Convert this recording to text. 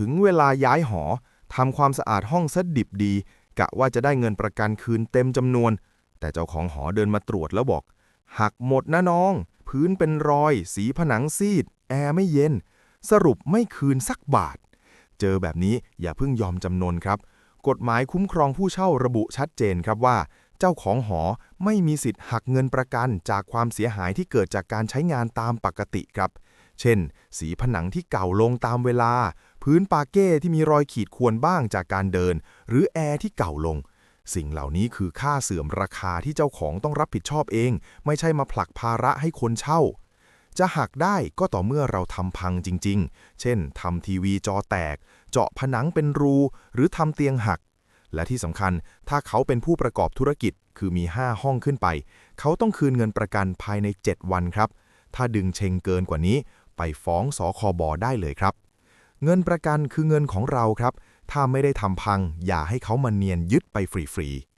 ถึงเวลาย้ายหอทำความสะอาดห้องซะดิบดี กะว่าจะได้เงินประกันคืนเต็มจำนวน แต่เจ้าของหอเดินมาตรวจแล้วบอก หักหมดนะน้อง พื้นเป็นรอย สีผนังซีด แอร์ไม่เย็น สรุปไม่คืนสักบาท เจอแบบนี้อย่าเพิ่งยอมจำนนครับ กฎหมายคุ้มครองผู้เช่าระบุชัดเจนครับว่า เจ้าของหอไม่มีสิทธิ์หักเงินประกันจากความเสียหายที่เกิดจากการใช้งานตามปกติครับ เช่น สีผนังที่เก่าลงตามเวลา พื้นปาเก้ที่มีรอยขีดข่วนบ้างจากการเดิน หรือแอร์ที่เก่าลง สิ่งเหล่านี้คือค่าเสื่อมราคาที่เจ้าของต้องรับผิดชอบเอง ไม่ใช่มาผลักภาระให้คนเช่า จะหักได้ก็ต่อเมื่อเราทำพังจริง ๆ เช่นทำทีวีจอแตก เจาะผนังเป็นรู หรือทำเตียงหักและที่สำคัญถ้าเขาเป็นผู้ประกอบธุรกิจคือมี 5 ห้องขึ้นไป เขาต้องคืนเงินประกันภายใน 7 วันครับ ถ้าดึงเชงเกินกว่านี้ ไปฟ้องสคบได้เลยครับ เงินประกันคือเงินของเราครับ ถ้าไม่ได้ทำพัง อย่าให้เขามาเนียนยึดไปฟรีๆ